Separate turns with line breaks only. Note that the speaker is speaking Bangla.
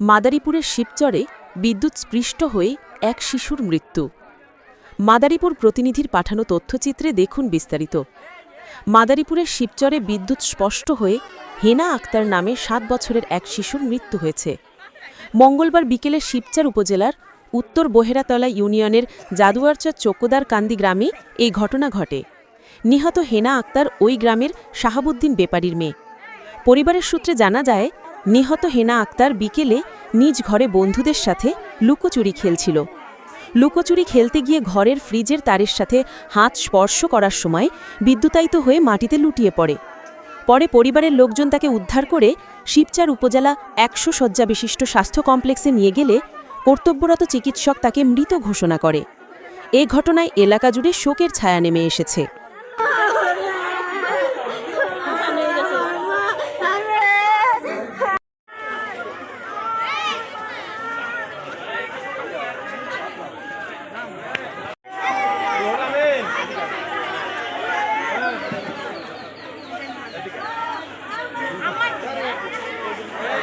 মাদারীপুরের শিবচরে বিদ্যুৎ স্পৃষ্ট হয়ে এক শিশুর মৃত্যু। মাদারীপুর প্রতিনিধির পাঠানো তথ্যচিত্রে দেখুন বিস্তারিত। মাদারীপুরের শিবচরে বিদ্যুৎ স্পষ্ট হয়ে হেনা আক্তার নামে সাত বছরের এক শিশুর মৃত্যু হয়েছে। মঙ্গলবার বিকেলে শিবচর উপজেলার উত্তর বহেরাতলা ইউনিয়নের জাদুয়ারচর চোকোদার কান্দি গ্রামে এই ঘটনা ঘটে। নিহত হেনা আক্তার ওই গ্রামের শাহাবুদ্দিন বেপারির মেয়ে। পরিবারের সূত্রে জানা যায় নিহত হেনা আক্তার বিকেলে নিজ ঘরে বন্ধুদের সাথে লুকোচুরি খেলছিল। লুকোচুরি খেলতে গিয়ে ঘরের ফ্রিজের তারের সাথে হাত স্পর্শ করার সময় বিদ্যুতায়িত হয়ে মাটিতে লুটিয়ে পড়ে। পরে পরিবারের লোকজন তাকে উদ্ধার করে শিবচার উপজেলা একশো শয্যা বিশিষ্ট স্বাস্থ্য কমপ্লেক্সে নিয়ে গেলে কর্তব্যরত চিকিৎসক তাকে মৃত ঘোষণা করে। এ ঘটনায় এলাকা জুড়ে শোকের ছায়া নেমে এসেছে।